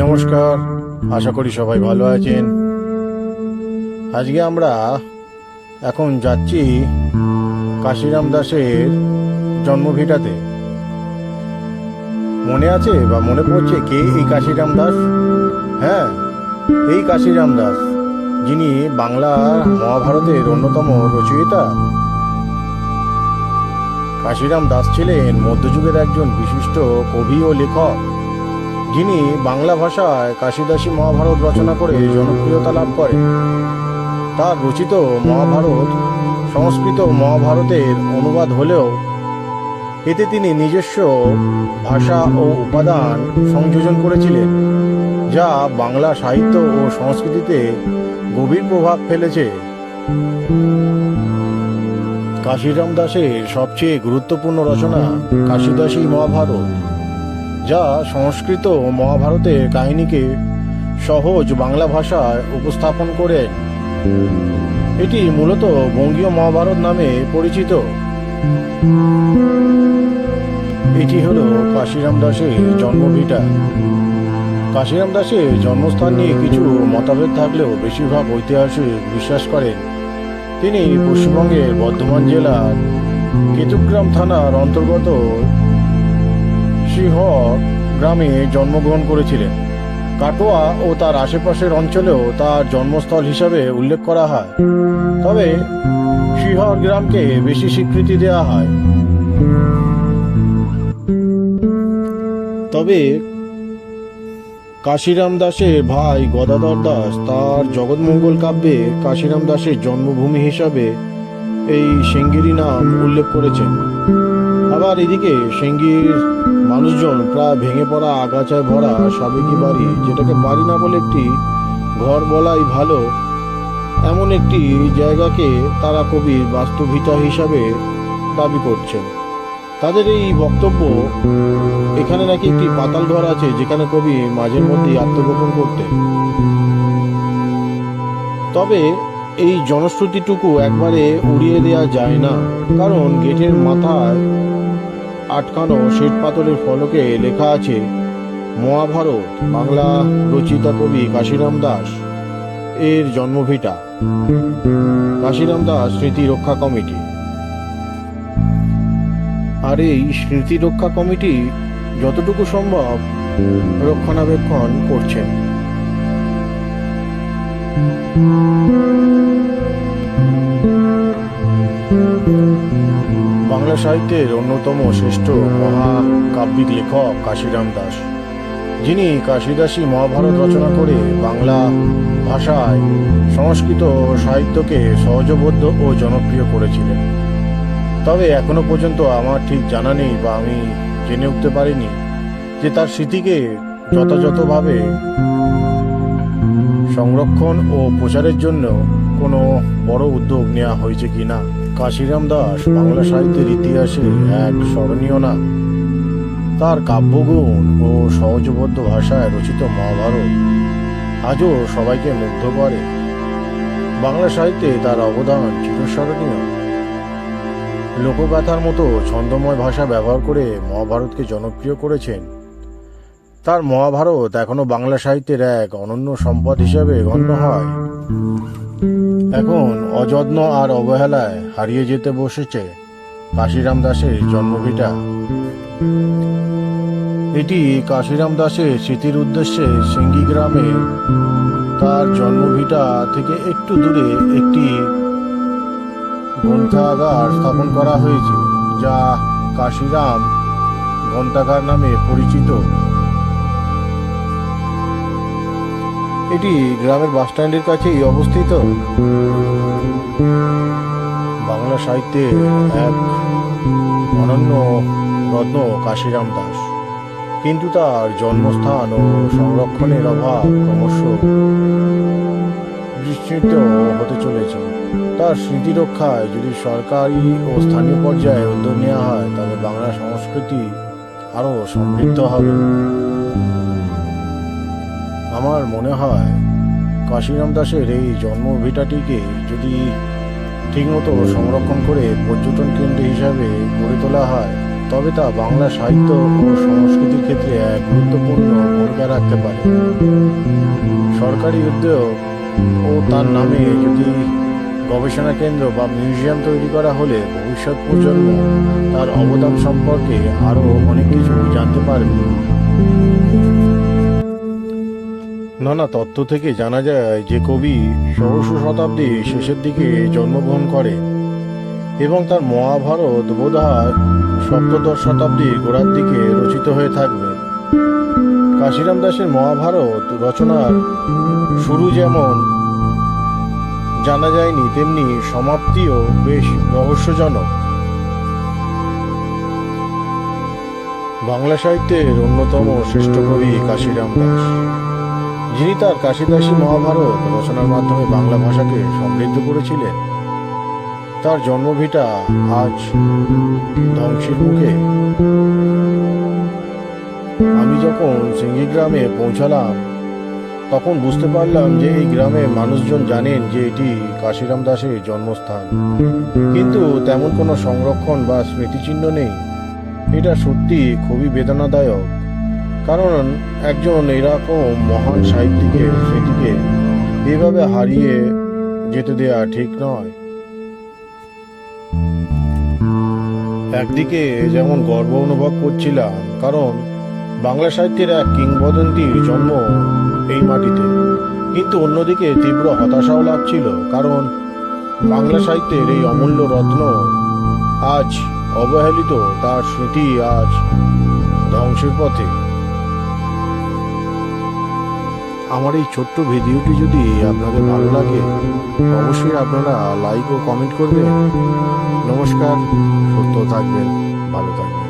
নমস্কার। আশা করি সবাই ভালো আছেন। আজকে আমরা এখন যাচ্ছি কাশিরাম দাসের জন্মভিটাতে। মনে আছে বা মনে পড়ছে কে এই কাশিরাম দাস? হ্যাঁ এই কাশিরাম দাস। যিনি বাংলা মহাভারতের অন্যতম রচয়িতা। কাশিরাম দাস ছিলেন মধ্যযুগের একজন বিশিষ্ট কবি ও লেখক। যিনি বাংলা ভাষায় কাশিদাসী মহাভারত রচনা করে জনপ্রিয়তা লাভ করে। তার রচিত মহাভারত, সংস্কৃত মহাভারতের অনুবাদ হলেও এতে তিনি নিজস্ব ভাষা ও উপাদান সংযোজন করেছিলেন, যা বাংলা সাহিত্য ও সংস্কৃতিতে গভীর প্রভাব ফেলেছে। কাশিরাম দাসের সবচেয়ে গুরুত্বপূর্ণ রচনা কাশিদাসী মহাভারত। যা সংস্কৃত মহাভারতের কাহিনীকে সহজ বাংলা ভাষায় উপস্থাপন করেন এটি মূলত বঙ্গীয় মহাভারত নামে পরিচিত। এটি হল কাশিরাম দাসের জন্মভিটা। কাশিরাম দাসের জন্মস্থান নিয়ে কিছু মতভেদ থাকলেও বেশিরভাগ ঐতিহাসিক বিশ্বাস করেন। তিনি পশ্চিমবঙ্গের বর্ধমান জেলার কেতুগ্রাম থানার অন্তর্গত শিহর গ্রামে জন্মগ্রহণ করেছিলেন। কাটোয়া ও তার আশেপাশের অঞ্চলেও তার জন্মস্থল হিসাবে উল্লেখ করা হয়। তবে শিহর গ্রামকে বেশি স্বীকৃতি দেওয়া হয়। তবে কাশিরাম দাসের ভাই গদাধর দাস তার জগৎমঙ্গল কাব্যে কাশিরাম দাসের জন্মভূমি হিসাবে এই সেঙ্গেরি নাম উল্লেখ করেছেন। আবার এদিকে সেঙ্গির মানুষজন প্রায় ভেঙে পড়া, আগাছায় ভরা সাবেকি বাড়ি, যেটাকে বাড়ি না বলে একটি ঘর বলাই ভালো, এমন একটি জায়গাকে তারা কবির বাস্তবিতা হিসাবে দাবি করছেন। তাদের এই বক্তব্য, এখানে নাকি একটি পাতাল ঘর আছে, যেখানে কবি মাঝে মধ্যেই আত্মগোপন করতেন। তবে এই জনশ্রুতিটুকু একবারে উড়িয়ে দেওয়া যায় না, কারণ গেটের মাথায় আটকানো শ্বেত পাথরের ফলকে লেখা আছে, মহাভারত, বাংলা রচিতা কবি কাশিরাম দাস। এর জন্মভিটা। কাশিরাম দাস স্মৃতি রক্ষা কমিটি। আর এই স্মৃতি রক্ষা কমিটি যতটুকু সম্ভব রক্ষণাবেক্ষণ করছেন। বাংলা সাহিত্যের অন্যতম শ্রেষ্ঠ মহাকাব্যিক লেখক কাশিরাম দাস। যিনি কাশিদাসী মহাভারত রচনা করে বাংলা ভাষায় সংস্কৃত সাহিত্যকে সহজবোধ্য ও জনপ্রিয় করেছিলেন। তবে এখনও পর্যন্ত আমার ঠিক জানা নেই বা আমি জেনে উঠতে পারিনি যে তার স্মৃতিকে যথাযথভাবে সংরক্ষণ ও প্রচারের জন্য কোনো বড় উদ্যোগ নেওয়া হয়েছে কি না কাশিরাম দাস বাংলা সাহিত্যের ইতিহাসে এক স্মরণীয় নাম। তার কাব্যগুণ ও সহজবদ্ধ ভাষায় রচিত মহাভারত আজও সবাইকে মুগ্ধ করে। বাংলা সাহিত্যে তার অবদান চিরস্মরণীয়। লোকগাথার মতো ছন্দময় ভাষা ব্যবহার করে মহাভারতকে জনপ্রিয় করেছেন। তার মহাভারত এখনও বাংলা সাহিত্যের এক অনন্য সম্পদ হিসেবে গণ্য হয়। এখন অযত্ন আর অবহেলায় হারিয়ে যেতে বসেছে কাশিরাম দাসের জন্মভিটা। এটি কাশিরাম দাসের স্মৃতির উদ্দেশ্যে সিঙ্গি গ্রামে তার জন্মভিটা থেকে একটু দূরে একটি গ্রন্থাগার স্থাপন করা হয়েছে, যা কাশিরাম গ্রন্থাগার নামে পরিচিত। এটি গ্রামের বাস স্ট্যান্ডের কাছেই অবস্থিত। বাংলা সাহিত্যে এক অনন্য রত্ন কাশিরাম দাস। কিন্তু তার জন্মস্থান ও সংরক্ষণের অভাব ক্রমশ বিস্তৃত হতে চলেছে। তার স্মৃতি রক্ষায় যদি সরকারি ও স্থানীয় পর্যায়ে উদ্যোগ নেওয়া হয় তবে বাংলা সংস্কৃতি আরও সমৃদ্ধ হবে। আমার মনে হয় কাশিরাম দাসের এই জন্মভিটাটিকে যদি ঠিকমতো সংরক্ষণ করে পর্যটন কেন্দ্র হিসাবে গড়ে তোলা হয়, তবে তা বাংলা সাহিত্য ও সংস্কৃতির ক্ষেত্রে এক গুরুত্বপূর্ণ ভূমিকা রাখতে পারে। সরকারি উদ্যোগ ও তার নামে যদি গবেষণা কেন্দ্র বা মিউজিয়াম তৈরি করা হলে ভবিষ্যৎ প্রজন্ম তার অবদান সম্পর্কে আরও অনেক কিছু জানতে পারবে। নানা তত্ত্ব থেকে জানা যায় যে কবি ষোড়শ শতাব্দীর শেষের দিকে জন্মগ্রহণ করে এবং তার মহাভারত বোধহয় সপ্তদশ শতাব্দীর গোড়ার দিকে রচিত হয়ে থাকবে। কাশিরাম দাসের মহাভারত রচনার শুরু যেমন জানা যায়নি, তেমনি সমাপ্তিও বেশ রহস্যজনক। বাংলা সাহিত্যের অন্যতম শ্রেষ্ঠ কবি কাশিরাম দাস। যিনি তার কাশিদাসী মহাভারত রচনার মাধ্যমে বাংলা ভাষাকে সমৃদ্ধ করেছিলেন। তার জন্মভিটা আজ ধ্বংসের মুখে। আমি যখন সিঙ্গি গ্রামে পৌঁছালাম, তখন বুঝতে পারলাম যে এই গ্রামে মানুষজন জানেন যে এটি কাশিরাম দাসের জন্মস্থান। কিন্তু তেমন কোনো সংরক্ষণ বা স্মৃতিচিহ্ন নেই। এটা সত্যি খুবই বেদনাদায়ক। কারণ একজন এরকম মহান সাহিত্যিকের স্মৃতিকে এভাবে হারিয়ে যেতে দেয়া ঠিক নয়। একদিকে যেমন গর্ব অনুভব করছিলাম, কারণ বাংলা সাহিত্যের এক কিংবদন্তির জন্ম এই মাটিতে। কিন্তু অন্যদিকে তীব্র হতাশাও লাগছিল, কারণ বাংলা সাহিত্যের এই অমূল্য রত্ন আজ অবহেলিত তার স্মৃতি আজ ধ্বংসের পথে। আমার এই ছোট্ট ভিডিওটি যদি আপনাদের ভালো লাগে, অবশ্যই আপনারা লাইক ও কমেন্ট করবেন। নমস্কার, সুস্থ থাকবেন, ভালো থাকবেন।